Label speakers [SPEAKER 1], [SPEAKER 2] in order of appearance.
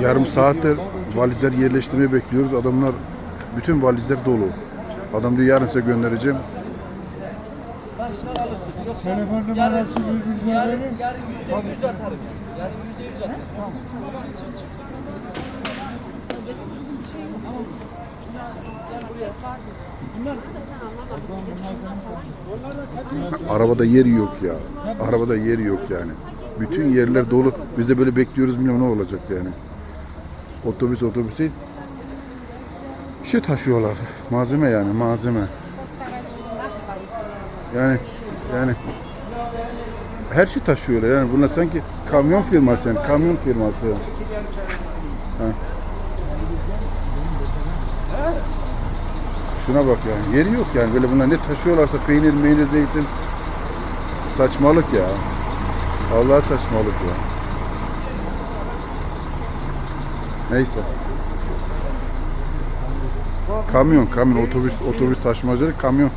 [SPEAKER 1] Yarım saattir valizler yerleştirmeyi bekliyoruz. Adamlar bütün valizler dolu. Adam diyor yarın size göndereceğim.
[SPEAKER 2] Karşıdan alırsınız. Yoksa
[SPEAKER 3] Telefon
[SPEAKER 2] yarın,
[SPEAKER 3] numarası
[SPEAKER 2] yarın,
[SPEAKER 3] verir.
[SPEAKER 2] yarın yüzde yüz atarım. Yarın yüzde yüz atarım.
[SPEAKER 1] Arabada yer yok ya. Arabada yer yok yani. Bütün yerler dolu. Biz de böyle bekliyoruz bilmiyorum ne olacak yani. Otobüs otobüs değil. Bir şey taşıyorlar. Malzeme yani malzeme. Yani yani her şey taşıyorlar yani bunlar sanki kamyon firması yani kamyon firması. Ha. Şuna bak yani yeri yok yani böyle bunlar ne taşıyorlarsa peynir, meynir, zeytin saçmalık ya. Allah saçmalık ya. Neyse. Kamyon, kamyon, otobüs, otobüs taşımacılık kamyon.